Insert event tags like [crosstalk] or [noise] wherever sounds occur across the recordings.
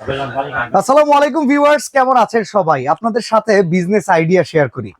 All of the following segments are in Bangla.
আসসালামু আলাইকুম ভিউয়ার্স, কেমন আছেন সবাই? আপনাদের সাথে বিজনেস আইডিয়া শেয়ার করি।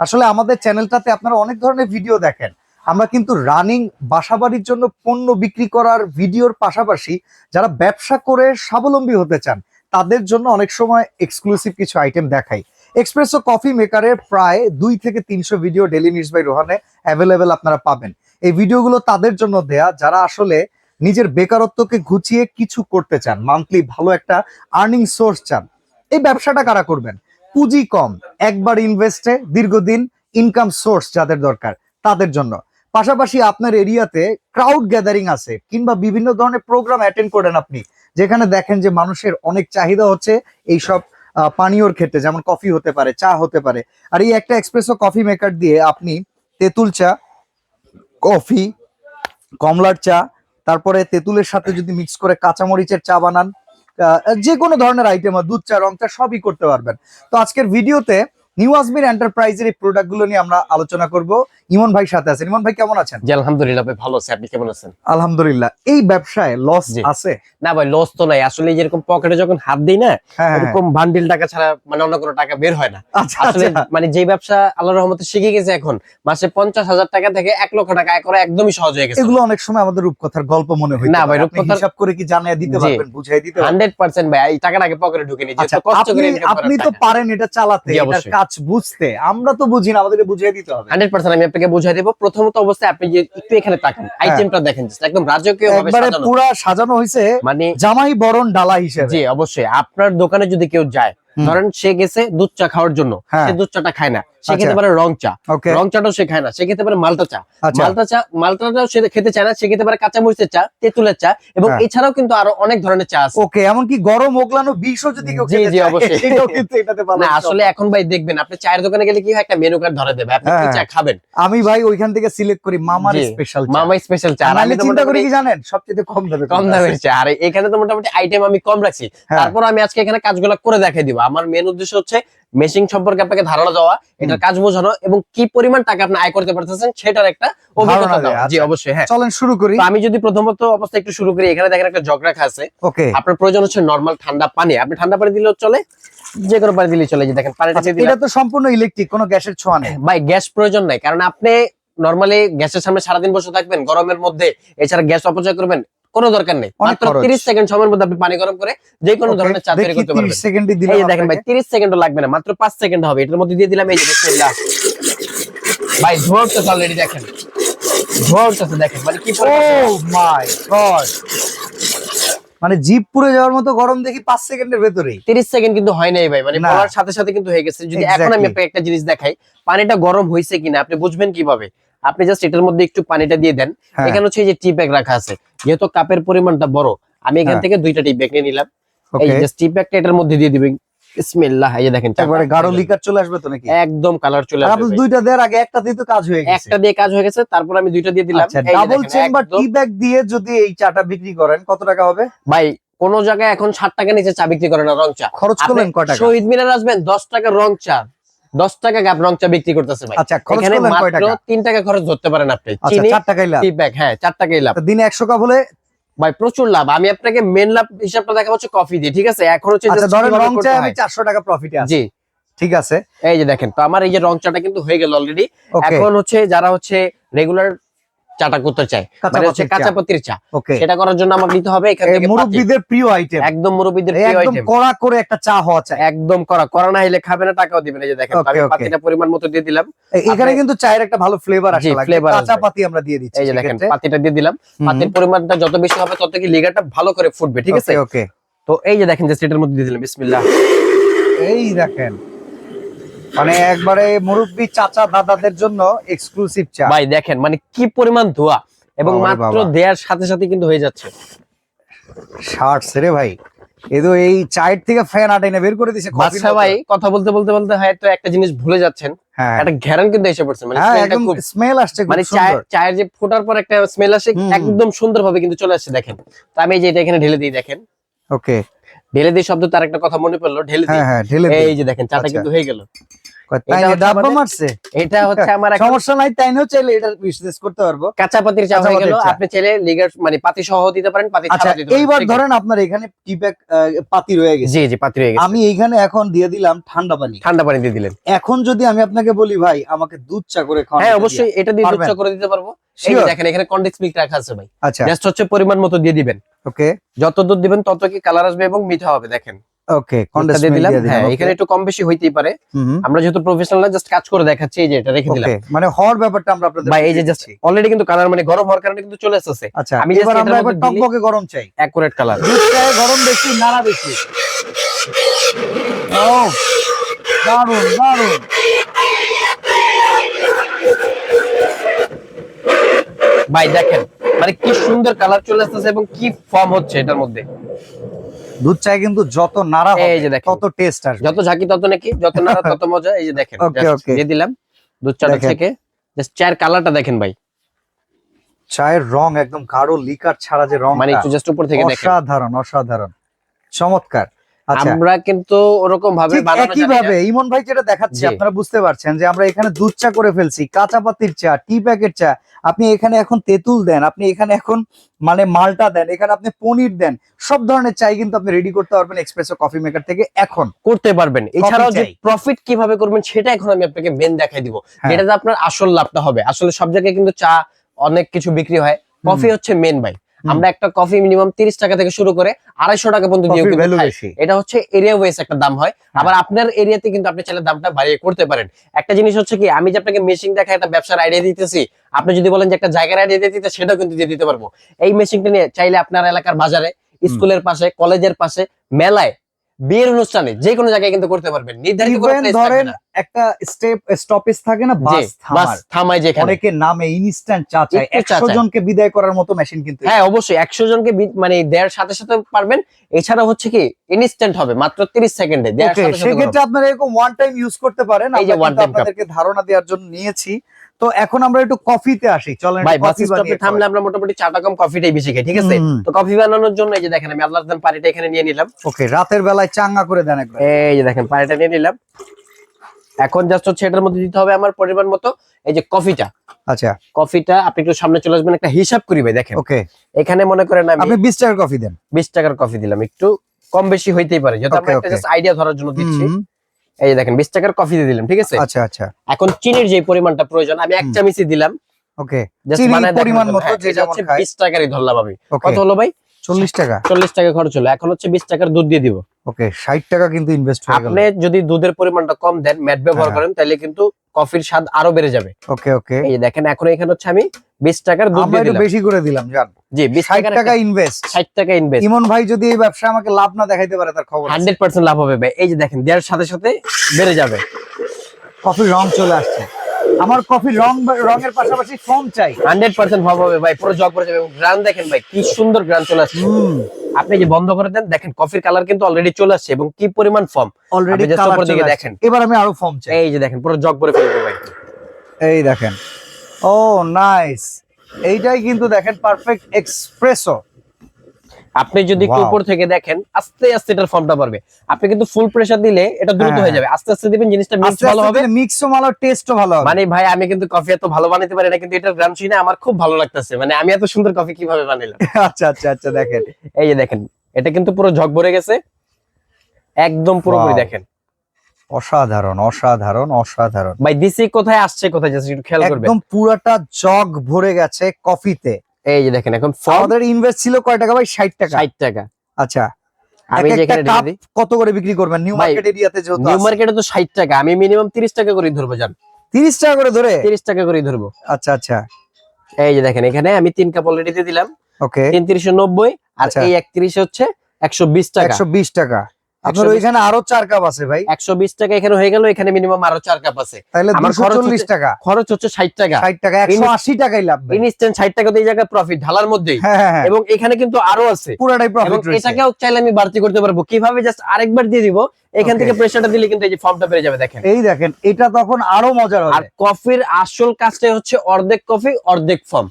আসলে আমাদের চ্যানেলটাতে আপনারা অনেক ধরনের ভিডিও দেখেন। আমরা কিন্তু রানিং বাসাবাড়ির জন্য পণ্য বিক্রি করার ভিডিওর পাশাপাশি যারা ব্যবসা করে স্বাবলম্বী হতে চান, তাদের জন্য অনেক সময় এক্সক্লুসিভ কিছু আইটেম দেখাই। এক্সপ্রেসো কফি মেকারের প্রায় দুই থেকে তিনশো ভিডিও ডেলি নিউজ বাই রোহানে অ্যাভেলেবেল আপনারা পাবেন। এই ভিডিওগুলো তাদের জন্য দেয়া, যারা আসলে নিজের বেকারত্বকে ঘুচিয়ে কিছু করতে চান মান্থলি ভালো একটা আর্নিং সোর্স চান, এই ব্যবসাটা কারা করবেন? পুঁজি কম, একবার ইনভেস্টে দীর্ঘদিন ইনকাম সোর্স যাদের দরকার, তাদের জন্য। পাশাপাশি আপনার এরিয়াতে ক্রাউড গ্যাদারিং আছে, কিংবা বিভিন্ন ধরনের প্রোগ্রাম অ্যাটেন্ড করেন আপনি, যেখানে দেখেন যে মানুষের অনেক চাহিদা হচ্ছে এইসব পানীয়র ক্ষেত্রে, যেমন কফি হতে পারে, চা হতে পারে। আর এই একটা এক্সপ্রেসো কফি মেকার দিয়ে আপনি তেঁতুল চা কফি কমলার চা তারপরে তেঁতুলের সাথে যদি মিক্স করে কাঁচামরিচের চা বানান যে কোনো ধরনের আইটেম দুধ চা, রং চা, সবই করতে পারবেন। তো আজকের ভিডিওতে নিউ আজমির এন্টারপ্রাইজের এই প্রোডাক্টগুলো নিয়ে আমরা আলোচনা করব। ইমন ভাই সাথে আছেন। ইমন ভাই কেমন আছেন? জি আলহামদুলিল্লাহ ভাই ভালো আছে। আপনি কেমন আছেন? আলহামদুলিল্লাহ। এই ব্যবসায় লস আছে? না ভাই লস তো নাই। আসলে যেরকম পকেটে যখন হাত দিই না হ্যাঁ হ্যাঁ, এরকম বান্ডিল টাকা ছাড়া মানে অন্য কোনো টাকা বের হয় না। আচ্ছা আসলে আচ্ছা মানে যে ব্যবসা আল্লাহ রহমতে শিখে গেছে এখন মাসে পঞ্চাশ হাজার টাকা থেকে এক লক্ষ টাকা আয় করা একদমই সহজ হয়ে গেছে। এগুলো অনেক সময় আমাদের রূপকথার গল্প মনে হয় না ভাই, আপনি রূপকথার- হিসাব করে কি জানিয়ে দিতে। পারবেন বুঝাই দিতে পারবেন? হান্ড্রেড পার্সেন্ট ভাই এই টাকাটা আগে পকেটে ঢুকে নি আচ্ছা কষ্ট করে আপনি তো পারেন এটা চালাতে অবশ্যই। কাজ বুঝতে। আমরা তো বুঝি না আমাদেরকে বুঝিয়ে দিতে হবে। হান্ড্রেড পার্সেন্ট আমি আপনাকে বুঝাই দেবো। প্রথমত অবস্থায় আপনি যে একটু এখানে তাকান। আইটেমটা দেখেন একদম রাজকীয় ভাবে সাজানো। পুরা সাজানো হয়েছে মানে জামাই বরণ ডালা হিসেবে। জি অবশ্যই। আপনার দোকানে যদি কেউ যায়। ধরেন সে গেছে দুধ চা খাওয়ার জন্য হ্যাঁ। সে দুধ চাটা খায় না সে আচ্ছা। খেতে পারে রং চা রং চাটাও সে খায় না সে খেতে পারে মালটা চা। আচ্ছা। মালটা চা মালটাটাও সে খেতে চায় না সে খেতে পারে কাঁচা মরিচের চা তেঁতুলের চা এবং হ্যাঁ। এছাড়াও কিন্তু আরও অনেক ধরনের চা আছে। ওকে এমনকি গরম ওগলানো বিষও যদি কেউ জি, জি, অবশ্যই। কিন্তু এটাতে পাবেন না আসলে এখন ভাই দেখবেন আপনি চায়ের দোকানে গেলে কি হয় একটা মেনু কার্ড ধরে দেবে আপনি কি হ্যাঁ। চা খাবেন? আমি ভাই ওইখান থেকে সিলেক্ট করি মামার স্পেশাল মামা স্পেশাল চা। আর আমি চিন্তা করি কি জানেন সবচেয়ে কম দামে কম দামের চা। আর এখানে তো মোটামুটি আইটেম আমি কম রাখছি। তারপর আমি আজকে এখানে কাজগুলো করে দেখাই দিব। আমার মেন উদ্দেশ্য হচ্ছে মেশিং সম্পর্কে আপনাকে ধারণা দেওয়া এটার কাজ বোঝানো এবং কি পরিমাণ টাকা আপনি আয় করতে পারতেছেন সেটার একটা অভিজ্ঞতা জি আচ্ছা। অবশ্যই হ্যাঁ। চলেন শুরু করি। আমি যদি প্রথমত অবস্থা একটু শুরু করি এখানে দেখেন একটা জগ রাখা আছে। ওকে। আপনার প্রয়োজন হচ্ছে নর্মাল ঠান্ডা পানি। আপনি ঠান্ডা পানি দিলেও চলে যে কোনো পানি দিলেই চলে। যে দেখেন পানিটা দিয়ে এটা তো সম্পূর্ণ ইলেকট্রিক কোনো গ্যাসের ছোঁয়া নেই। ভাই গ্যাস প্রয়োজন নাই কারণ আপনি নর্মালি গ্যাসের সামনে সারাদিন বসে থাকবেন গরমের মধ্যে এছাড়া গ্যাস অপচয় করবেন কোনো দরকার নেই। মাত্র খরচ। 30 সেকেন্ড সময়ের মধ্যে আপনি পানি গরম করে যে কোনো ধরনের চা তৈরি করতে 30 পারবেন সেকেন্ডই এই দিলাম দেখেন ভাই 30 সেকেন্ডও লাগবে না মাত্র 5 সেকেন্ড হবে। এটার মধ্যে দিয়ে দিলাম এই যে বিসমিল্লাহ। ভাই ধোয়া উঠতেছে অলরেডি দেখেন। ধোয়া উঠতেছে দেখেন। মানে কি ও মাই গড মানে জিপ পুড়ে যাওয়ার মতো গরম দেখি 5 সেকেন্ডের ভেতরেই। 30 সেকেন্ড কিন্তু হয় নাই ভাই মানে। বলার সাথে সাথে কিন্তু হয়ে গেছে। যদি এখন আমি একটা জিনিস দেখাই পানিটা গরম হয়েছে কিনা আপনি বুঝবেন কীভাবে? আপনি জাস্ট এটার মধ্যে একটু পানিটা দিয়ে দেন। হ্যাঁ। এখানে হচ্ছে এই যে টি ব্যাগ রাখা আছে যেহেতু কাপের পরিমাণটা বড় আমি এখান হ্যাঁ। থেকে দুইটা টি ব্যাগ নিয়ে নিলাম। এই জাস্ট টি ব্যাগটা এটার মধ্যে দিয়ে দিবেন। বিসমিল্লাহ এই দেখেন। একবারে গাঢ় লিকার চলে আসবে তো নাকি? একদম কালার চলে আসবে আপনি দুইটা দেওয়ার আগে একটা দিয়ে তো কাজ হয়ে গেছে। একটা দিয়ে কাজ হয়ে গেছে তারপর আমি দুইটা দিয়ে দিলাম। ডাবল চেম্বার টি ব্যাগ দিয়ে যদি এই চাটা বিক্রি করেন কত টাকা হবে? ভাই কোন জায়গায় এখন ষাট টাকা নিচে চা বিক্রি করে না রং চা। খরচ করলেন কয় টাকা? শহীদ মিনার আসবেন দশ টাকা রং চা। দশ টাকা গাপ রং চা বিক্রি করতেছে ভাই। আচ্ছা এখানে মাত্র তিন টাকা খরচ ধরতে পারেন আপনি। আচ্ছা চার টাকাই লাভ। হ্যাঁ চার টাকাই লাভ। দিনে একশো কাপ হলে? ভাই প্রচুর লাভ। আমি আপনাকে মেন লাভ হিসাবটা দেখা হচ্ছে কফি দিয়ে ঠিক আছে? এখন হচ্ছে আচ্ছা ধরেন রং করতে আমি চারশো টাকা প্রফিট জি। ঠিক আছে। এই যে দেখেন তো আমার এই যে রং চাটা কিন্তু হয়ে গেল অলরেডি এখন হচ্ছে যারা হচ্ছে রেগুলার চাটা করতে কাঁচা মানে হচ্ছে। কাঁচা পাতির চা। সেটা করার জন্য আমার নিতে হবে এখান থেকে মুরব্বীদের প্রিয় আইটেম একদম মুরব্বীদের প্রিয় একদম কড়া করে একটা চা হওয়া চাই। একদম করা করা না হলে খাবে না টাকাও দিবেন এই যে দেখেন আমি পাতিটা পরিমাণ মতো দিয়ে দিলাম। এখানে কিন্তু চায়ের একটা ভালো ফ্লেভার আসে লাগবে। কাঁচা পাতি আমরা দিয়ে দিচ্ছি এই যে দেখেন পাতিটা দিয়ে দিলাম। পাতির পরিমাণটা যত বেশি হবে তত কি লিগারটা ভালো করে ফুটবে ঠিক আছে? ওকে। তো এই যে দেখেন যে সেটার মধ্যে দিয়ে দিলাম বিসমিল্লাহ। এই দেখেন। মানে একবারে মুরব্বী চাচা দাদাদের জন্য এক্সক্লুসিভ চা। ভাই দেখেন মানে কি পরিমাণ ধোয়া। এবং মাত্র দেয়ার সাথে সাথে কিন্তু হয়ে যাচ্ছে। শার্ট রে ভাই। এ তো এই চায়ের থেকে ফ্যান আটাইনে বের করে দিছে বাদশা ভাই কথা বলতে বলতে বলতে হয়তো একটা জিনিস ভুলে যাচ্ছেন। হ্যাঁ। একটা ঘেরান কিন্তু এসে পড়ছে মানে হ্যাঁ একদম স্মেল আসছে মানে চায়ের চায়ের যে ফোটার পর একটা স্মেল আসে একদম সুন্দর ভাবে কিন্তু চলে আসছে দেখেন। তো আমি এই যে এটা এখানে ঢেলে দিই দেখেন। ওকে ঢেলে দিয়ে শব্দ তার একটা কথা মনে পড়ল ঢেলে হ্যাঁ হ্যাঁ ঢেলে এই যে দেখেন চাটা আচ্ছা। কিন্তু হয়ে গেল। তাই এটা না হচ্ছে ডাব্বা আমাদের- মারছে? এটা হচ্ছে আমার সমস্যা নাই তাই চাইলে এটা বিজনেস করতে পারব। কাঁচা পাতির চা হয়ে গেল কাঁচা পাতির চা। আপনি চাইলে লিগার মানে পাতি সহ দিতে পারেন পাতি আচ্ছা দিতে এইবার ধরেন আপনার এখানে টি ব্যাগ পাতি রয়ে গেছে। জি জি পাতি গেছে। আমি এইখানে এখন দিয়ে দিলাম ঠান্ডা পানি। ঠান্ডা পানি দিয়ে দিলেন। এখন যদি আমি আপনাকে বলি ভাই আমাকে দুধ চা করে খাওয়ান হ্যাঁ অবশ্যই এটা দিয়ে দুধ চা করে দিতে পারব। এই দেখেন এখানে কন্ডেন্স মিল্ক রাখা আছে ভাই। আচ্ছা। জাস্ট হচ্ছে পরিমাণ মতো দিয়ে দিবেন। ওকে যত দুধ দিবেন তত কি কালার আসবে এবং মিঠা হবে দেখেন। ওকে কন্ডেন্স দিয়ে দিলাম। হ্যাঁ এখানে একটু কম বেশি হইতেই পারে। আমরা যেহেতু প্রফেশনাল না জাস্ট কাজ করে দেখাচ্ছি এই যে এটা রেখে দিলাম। মানে হওয়ার ব্যাপারটা আমরা আপনাদের ভাই এই যে জাস্ট অলরেডি কিন্তু কালার মানে গরম হওয়ার কারণে কিন্তু চলে আসছে আচ্ছা আমি এবার আমরা একবার টকবকে গরম চাই। অ্যাকুরেট কালার দুধ গরম বেশি নাড়া বেশি। ও দারুণ দারুণ ভাই দেখেন মানে কি সুন্দর কালার চলে আসতেছে এবং কি ফর্ম হচ্ছে এটার মধ্যে। দুধ চায় কিন্তু যত নাড়া এই যে দেখেন। তত টেস্ট আসবে। যত ঝাঁকি তত নাকি যত নাড়া তত [laughs] মজা এই যে দেখেন ওকে ওকে দিয়ে দিলাম দুধ চাটা থেকে। জাস্ট চায়ের কালারটা দেখেন ভাই। চায়ের রং একদম গাঢ় লিকার ছাড়া যে রং মানে একটু জাস্ট উপর থেকে দেখেন। অসাধারণ অসাধারণ। চমৎকার। আমরা কিন্তু ওরকম ভাবে ঠিক বানানো একই ভাবে ইমন ভাই যেটা দেখাচ্ছে। আপনারা বুঝতে পারছেন যে আমরা এখানে দুধ চা করে ফেলছি কাঁচা পাতির চা টি প্যাকেট চা। আপনি এখানে এখন তেঁতুল দেন আপনি এখানে এখন মানে মালটা দেন এখানে আপনি পনির দেন সব ধরনের চাই কিন্তু আপনি রেডি করতে পারবেন এক্সপ্রেসো কফি মেকার থেকে এখন। করতে পারবেন। এছাড়াও যে প্রফিট কীভাবে করবেন সেটা এখন আমি আপনাকে মেন দেখাই দিব। হ্যাঁ। যেটাতে আপনার আসল লাভটা হবে। আসলে সব জায়গায় কিন্তু চা অনেক কিছু বিক্রি হয়। কফি হচ্ছে মেন ভাই। আমরা একটা কফি মিনিমাম তিরিশ টাকা থেকে শুরু করে আড়াইশো টাকা পর্যন্ত দিয়েও কিন্তু এটা হচ্ছে এরিয়া ওয়াইজ একটা দাম হয়। হ্যাঁ। আবার আপনার এরিয়াতে কিন্তু আপনি চাইলে দামটা বাড়িয়ে করতে পারেন। একটা জিনিস হচ্ছে কি আমি যে আপনাকে মেশিন দেখা একটা ব্যবসার আইডিয়া দিতেছি আপনি যদি বলেন যে একটা জায়গার আইডিয়া দিতে সেটাও কিন্তু দিয়ে দিতে পারব। এই মেশিনটা নিয়ে চাইলে আপনার এলাকার বাজারে স্কুলের পাশে কলেজের পাশে মেলায় বিয়ের অনুষ্ঠানে যে কোনো জায়গায় কিন্তু করতে পারবেন। নির্ধারিত কোনো ধরেন। একটা স্টেপ স্টপেজ থাকে না বাস বাস থামার। থামায় যেখানে। অনেকে নামে ইনস্ট্যান্ট চা চায়। একটু চা একশো চায়। জনকে বিদায় করার মতো মেশিন কিন্তু হ্যাঁ অবশ্যই। একশো জনকে মানে দেওয়ার সাথে সাথে পারবেন। এছাড়া হচ্ছে কি ইনস্ট্যান্ট হবে মাত্র তিরিশ সেকেন্ডে দেওয়ার সাথে সাথে সেক্ষেত্রে আপনারা এরকম ওয়ান টাইম ইউজ করতে পারেন। এই যে আমরা। আপনাদেরকে ধারণা দেওয়ার জন্য নিয়েছি। তো এখন আমরা একটু কফিতে আসি চলেন ভাই বাস স্টপে থামলে আমরা মোটামুটি চাটা কম কফিটাই বেশি খাই ঠিক আছে? তো কফি বানানোর জন্য এই যে দেখেন আমি আল্লাহ পানিটা এখানে নিয়ে নিলাম। ওকে রাতের বেলায় চাঙ্গা করে দেন একবার। এই যে দেখেন পানিটা নিয়ে নিলাম। এখন জাস্ট হচ্ছে এটার মধ্যে দিতে হবে আমার পরিমাণ মতো এই যে কফিটা আচ্ছা। কফিটা আপনি একটু সামনে চলে আসবেন একটা হিসাব করি ভাই দেখেন। ওকে। এখানে মনে করেন আমি আপনি বিশ টাকার কফি দেন। বিশ টাকার কফি দিলাম একটু কম বেশি হইতেই পারে যেহেতু আমরা একটা জাস্ট আইডিয়া ধরার জন্য দিচ্ছি। এই দেখেন বিশ টাকার কফি দিয়ে দিলাম ঠিক আছে? আচ্ছা আচ্ছা। এখন চিনির যে পরিমাণটা প্রয়োজন আমি এক হুম। চামিচি দিলাম। ওকে। পরিমাণ মতো হ্যাঁ, যে এটা হচ্ছে। বিশ টাকারই ধরলাম আমি। কত হলো ভাই? চল্লিশ টাকা। চল্লিশ টাকা খরচ হলো। এখন হচ্ছে বিশ টাকার দুধ দিয়ে দিব। ওকে ষাট টাকা কিন্তু ইনভেস্ট হয়ে গেল। আপনি যদি দুধের পরিমাণটা কম দেন ম্যাট ব্যবহার হ্যাঁ। করেন তাহলে কিন্তু কফির স্বাদ আরও বেড়ে যাবে। ওকে ওকে। এই দেখেন এখন এখানে হচ্ছে আমি বিশ টাকার দুধ দিয়ে দিলাম। বেশি করে দিলাম জান। জি বিশ ষাট টাকার টাকা ইনভেস্ট ষাট টাকা ইনভেস্ট ইমন ভাই যদি এই ব্যবসা আমাকে লাভ না দেখাইতে পারে তার খবর আছে। হান্ড্রেড পার্সেন্ট লাভ হবে ভাই। এই যে দেখেন দেওয়ার সাথে সাথে বেড়ে যাবে। কফির রং চলে আসছে। আমার কফির রং রঙের পাশাপাশি ফোম চাই। হান্ড্রেড পার্সেন্ট ভাব হবে ভাই পুরো জগ করে যাবে এবং গ্রান দেখেন ভাই কি সুন্দর গ্রান চলে আসছে। আপনি যে বন্ধ করে দেন দেখেন কফির কালার কিন্তু অলরেডি চলে আসছে এবং কি পরিমাণ ফর্ম অলরেডি কালার দেখেন। এবার আমি আরও ফর্ম চাই। এই যে দেখেন পুরো জগ করে ফেলবে ভাই। এই দেখেন ও নাইস এইটাই কিন্তু দেখেন পারফেক্ট এক্সপ্রেসো আপনি যদি একটু উপর থেকে দেখেন আস্তে আস্তে এটার ফর্মটা পারবে আপনি কিন্তু ফুল প্রেসার দিলে এটা দ্রুত হ্যাঁ, হয়ে যাবে। আস্তে আস্তে দিবেন জিনিসটা মিক্স ভালো হবে। মিক্সও ভালো টেস্টও ভালো হবে। মানে ভাই আমি কিন্তু কফি এত ভালো বানাতে পারি না কিন্তু এটার গ্রাম শুনে আমার খুব ভালো লাগতেছে। মানে আমি এত সুন্দর কফি কীভাবে বানাইলাম? [laughs] আচ্ছা আচ্ছা আচ্ছা দেখেন। এই যে দেখেন এটা কিন্তু পুরো ঝক ভরে গেছে। একদম পুরোপুরি. দেখেন। অসাধারণ অসাধারণ অসাধারণ। ভাই দিসি কোথায় আসছে কোথায় যাচ্ছে একটু খেয়াল করবেন। একদম পুরাটা জগ ভরে গেছে কফিতে। এই যে দেখেন এখন আমাদের ইনভেস্ট ছিল কয় টাকা ভাই? ষাট টাকা। ষাট টাকা। আচ্ছা। আমি যেখানে কত করে বিক্রি করবেন? নিউ মার্কেট এরিয়াতে যেহেতু নিউ মার্কেটে তো ষাট টাকা। আমি মিনিমাম তিরিশ টাকা করে ধরবো জান। তিরিশ টাকা করে ধরে? তিরিশ টাকা করে ধরবো। আচ্ছা আচ্ছা। এই যে দেখেন এখানে আমি তিন কাপ অলরেডি দিয়ে দিলাম। ওকে তিন তিরিশে নব্বই আর আচ্ছা। এই একত্রিশ হচ্ছে একশো বিশ টাকা। একশো বিশ টাকা। আপনার ওইখানে আরও চার কাপ আছে ভাই। একশো বিশ টাকা এখানে হয়ে গেল এখানে মিনিমাম আরও চার কাপ আছে। তাহলে আমার চল্লিশ টাকা। খরচ হচ্ছে ষাট টাকা। ষাট টাকা একশো আশি টাকাই লাভ ইনস্ট্যান্ট ষাট টাকা এই জায়গায় প্রফিট ঢালার মধ্যেই। হ্যাঁ হ্যাঁ হ্যাঁ। এবং এখানে কিন্তু আরও আছে। পুরাটাই প্রফিট এটাকেও চাইলে আমি বাড়তি করতে পারব। কীভাবে জাস্ট আরেকবার দিয়ে দিব এখান থেকে প্রেসারটা দিলে কিন্তু এই যে ফর্মটা বেড়ে যাবে দেখেন। এই দেখেন এটা তখন আরও মজার আর কফির আসল কাজটাই হচ্ছে অর্ধেক কফি অর্ধেক ফর্ম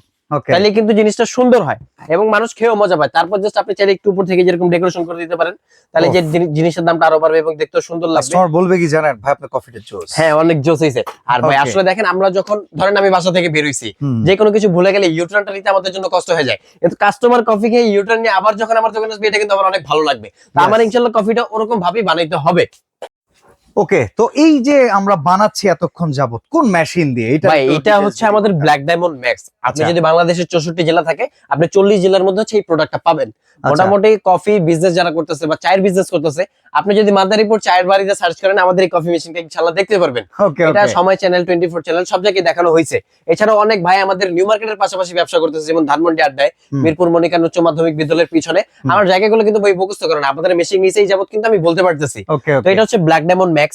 তাহলে কিন্তু জিনিসটা সুন্দর হয় এবং মানুষ খেয়েও মজা পায়। তারপর জাস্ট আপনি চাইলে একটু উপর থেকে যেরকম ডেকোরেশন করে দিতে পারেন তাহলে যে জিনিসের দামটা আরও বাড়বে এবং দেখতেও সুন্দর লাগবে। বলবে কি জানেন? ভাই আপনার কফিটা জোস হ্যাঁ অনেক জোস হয়েছে আর ভাই আসলে দেখেন আমরা যখন ধরেন আমি বাসা থেকে বেরোইছি হুম। যে কোনো কিছু ভুলে গেলে ইউটার্নটা নিতে আমাদের জন্য কষ্ট হয়ে যায়। কিন্তু কাস্টমার কফি খেয়ে ইউটার্ন নিয়ে আবার যখন আমার দোকানে আসবে এটা কিন্তু আমার অনেক ভালো লাগবে। তা. আমার ইনশাল্লাহ কফিটা ওরকম ভাবেই বানাইতে হবে। ওকে তো এই যে আমরা বানাচ্ছি এতক্ষণ যাবত কোন মেশিন দিয়ে? এটা ভাই এটা হচ্ছে আমাদের ব্ল্যাক ডায়মন্ড ম্যাক্স আপনি আচ্ছা। যদি বাংলাদেশের চৌষট্টি জেলা থাকে আপনি চল্লিশ জেলার মধ্যে হচ্ছে এই প্রোডাক্টটা পাবেন। আচ্ছা, মোটামুটি কফি বিজনেস যারা করতেছে বা চায়ের বিজনেস করতেছে আপনি যদি মাদারীপুর চায়ের বাড়িতে সার্চ করেন আমাদের এই কফি মেশিনটা ইনশাল্লাহ দেখতে পারবেন। ওকে এটা সময় চ্যানেল টোয়েন্টি ফোর চ্যানেল সব জায়গায় দেখানো হয়েছে। এছাড়াও অনেক ভাই আমাদের নিউ মার্কেটের পাশাপাশি ব্যবসা করতেছে যেমন ধানমন্ডি আড্ডায় মিরপুর মনিকা উচ্চ মাধ্যমিক বিদ্যালয়ের পিছনে। আমার জায়গাগুলো কিন্তু বই মুখস্থ করেন আপনাদের মেশিন নিচেই যাবত কিন্তু আমি বলতে পারতেছি। তো এটা হচ্ছে ব্ল্যাক ডায়মন্ড ম্যাক্স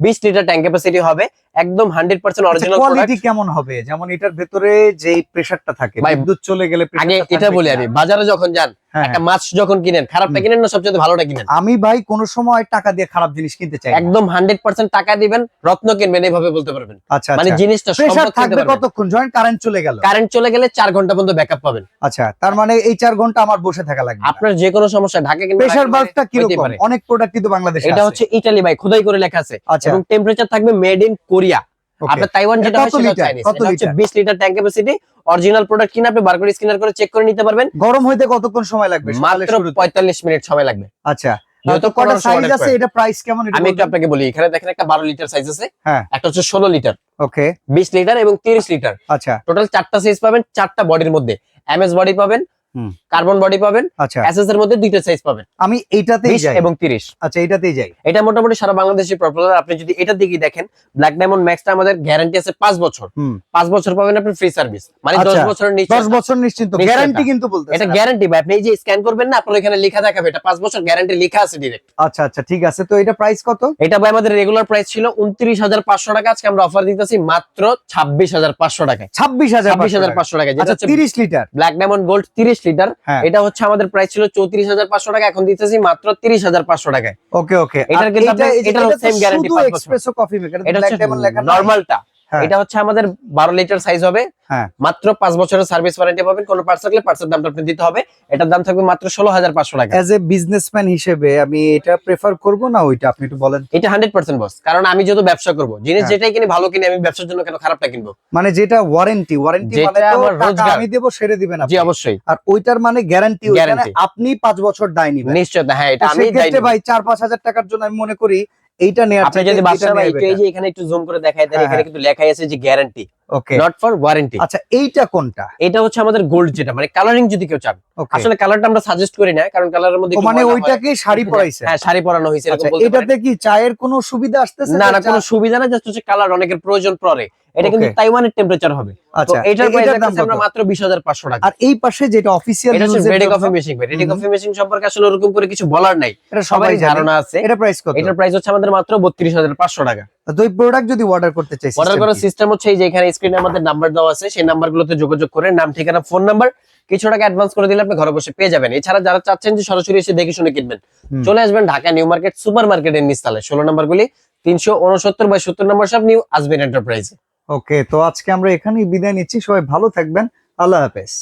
বিশ লিটার ট্যাঙ্ক ক্যাপাসিটি হবে? একদম হান্ড্রেড পার্সেন্ট অরিজিনাল কোয়ালিটি কেমন হবে? যেমন এটার ভেতরে যে প্রেসারটা থাকে বিদ্যুৎ চলে গেলে আগে এটা বলি আমি বাজারে যখন যান হ্যাঁ, একটা হ্যাঁ। মাছ যখন কিনেন খারাপটা কিনেন না সবচেয়ে ভালোটা কিনেন। আমি ভাই কোন সময় টাকা দিয়ে খারাপ জিনিস কিনতে চাই একদম হান্ড্রেড পার্সেন্ট টাকা দিবেন রত্ন কিনবেন এইভাবে বলতে পারবেন। আচ্ছা মানে আচ্ছা। জিনিসটা প্রেসার থাকবে কতক্ষণ? জয়েন্ট কারেন্ট চলে গেল। কারেন্ট চলে গেলে চার ঘণ্টা পর্যন্ত ব্যাকআপ পাবেন। আচ্ছা তার মানে এই চার ঘণ্টা আমার বসে থাকা লাগবে আপনার যে কোনো সমস্যা ঢাকা প্রেসার ঢাকার বাল্বটা কীরকম? পারে। অনেক প্রোডাক্ট কিন্তু বাংলাদেশে এটা হচ্ছে ইটালি ভাই খোদাই করে লেখা আছে। আচ্ছা। এবং টেম্পারেচার থাকবে মেড ইন কোরিয়া okay. আপনার তাইওয়ান যেটা হয় সেটা চাইনিজ এটা হচ্ছে 20 litre tank capacity original product কিনে আপনি বারকোড স্ক্যানার করে চেক করে নিতে পারবেন। গরম হইতে কতক্ষণ সময় লাগবে? মাত্র 45 মিনিট সময় লাগবে। আচ্ছা। যেহেতু তো কটা সাইজ আছে? এটা প্রাইস কেমন? এটা আমি একটু আপনাকে বলি। এখানে দেখেন একটা 12 লিটার সাইজ আছে। হ্যাঁ। একটা হচ্ছে 16 লিটার। ওকে। 20 লিটার এবং 30 লিটার। আচ্ছা। টোটাল চারটা সাইজ পাবেন চারটা বডির মধ্যে। এমএস বডি পাবেন। কার্বন বডি পাবেন আচ্ছা। এসএস এর মধ্যে দুইটা সাইজ পাবেন। আমি এইটাতেই 20 যাই। এবং 30 আচ্ছা এইটাতেই যাই। এটা মোটামুটি সারা বাংলাদেশে পপুলার আপনি যদি এটার দিকে দেখেন ব্ল্যাক ডায়মন্ড ম্যাক্সটা আমাদের গ্যারান্টি আছে পাঁচ বছর। হুম। পাঁচ বছর পাবেন আপনি ফ্রি সার্ভিস মানে দশ আচ্ছা, বছরের নিচে। দশ বছর নিশ্চিন্ত গ্যারান্টি কিন্তু বলতে এটা গ্যারান্টি ভাই আপনি এই যে স্ক্যান করবেন না আপনার এখানে লেখা দেখাবে এটা পাঁচ বছর গ্যারান্টি লেখা আছে ডিরেক্ট আচ্ছা আচ্ছা ঠিক আছে। তো এটা প্রাইস কত? এটা ভাই আমাদের রেগুলার প্রাইস ছিল উনত্রিশ হাজার পাঁচশো টাকা। আজকে আমরা অফার দিতেছি মাত্র ছাব্বিশ হাজার পাঁচশো টাকায়। ছাব্বিশ হাজার ছাব্বিশ হাজার পাঁচশো টাকা যেটা আচ্ছা হচ্ছে তিরিশ লিটার। ব্ল্যাক ডায়মন্ড গোল্ড তিরিশ লিটার। হ্যাঁ। এটা হচ্ছে আমাদের প্রাইস ছিল চৌত্রিশ হাজার পাঁচশো টাকা এখন দিতেছি মাত্র তিরিশ হাজার পাঁচশো টাকায়। ওকে ওকে। এটার কিন্তু মেকার এটা হচ্ছে নর্মালটা। এটা হচ্ছে আমাদের বারো লিটার সাইজ হবে। হ্যাঁ। মাত্র পাঁচ বছরের সার্ভিস ওয়ারেন্টি পাবেন। কোনো পার্স থাকলে পার্সের দামটা আপনি দিতে হবে। এটার দাম থাকবে মাত্র ষোলো হাজার পাঁচশো টাকা। অ্যাজ এ বিজনেসম্যান হিসেবে আমি এটা প্রেফার করব না ওইটা? আপনি একটু বলেন। এটা হান্ড্রেড পার্সেন্ট বস কারণ আমি যেহেতু ব্যবসা করব জিনিস হ্যাঁ। যেটাই কিনে ভালো কিনে আমি ব্যবসার জন্য কেন খারাপটা কিনবো? মানে যেটা ওয়ারেন্টি ওয়ারেন্টি মানে। আমি দেবো সেরে দিবেন জি আপনি অবশ্যই। আর ওইটার মানে গ্যারান্টি আপনি পাঁচ বছর দায় নিবেন। নিশ্চয় হ্যাঁ এটা আমি ভাই চার পাঁচ হাজার টাকার জন্য আমি মনে করি এইটা নেওয়ার আপনি যদি বাসা ভাই একটু এই যে এখানে একটু জুম করে দেখাই দেন হ্যাঁ, এখানে কিন্তু লেখাই আছে যে guarantee okay not for warranty আচ্ছা এইটা কোনটা? এটা হচ্ছে আমাদের গোল্ড যেটা মানে কালারিং যদি কেউ চান। আসলে কালারটা আমরা সাজেস্ট করি না কারণ কালারের মধ্যে মানে ওইটাকে শাড়ি পরাইছে? হ্যাঁ শাড়ি পরানো হয়েছে এরকম আচ্ছা বলতে এটাতে কি চায়ের কোনো সুবিধা আসতেছে না না কোনো সুবিধা না জাস্ট হচ্ছে কালার অনেকের প্রয়োজন পড়ে এটা কিন্তু. তাইওয়ানের টেম্পারেচার হবে। তো আচ্ছা এটার প্রাইস এটার দাম কত? আমরা মাত্র 20500 টাকা। আর এই পাশে যেটা অফিসিয়াল এটা হচ্ছে ready coffee machine ready. Coffee machine সম্পর্কে আসলে ওরকম করে কিছু বলার নাই। এটা সবাই সবাই ধারণা আছে। এটা প্রাইস কত? এটার প্রাইস হচ্ছে আমাদের মাত্র 32500 টাকা। এই প্রোডাক্ট যদি অর্ডার করতে চাই অর্ডার করার সিস্টেম হচ্ছে এই যে এখানে স্ক্রিনে আমাদের নাম্বার দেওয়া আছে সেই নাম্বারগুলোতে যোগাযোগ করে নাম ঠিকানা ফোন নাম্বার কিছু টাকা অ্যাডভান্স করে দিলে আপনি ঘরে বসে পেয়ে যাবেন। এছাড়া যারা চাচ্ছেন যে সরাসরি এসে দেখে শুনে কিনবেন চলে আসবেন ঢাকা নিউ মার্কেট সুপার মার্কেটের নিচতলায় ষোলো নাম্বারগুলি তিনশো উনসত্তর বাই সত্তর নাম্বার সব নিউ আসবেন এন্টারপ্রাইজ ওকে তো আজকে আমরা এখানেই বিদায় নিচ্ছি। সবাই ভালো থাকবেন। আল্লাহ হাফেজ।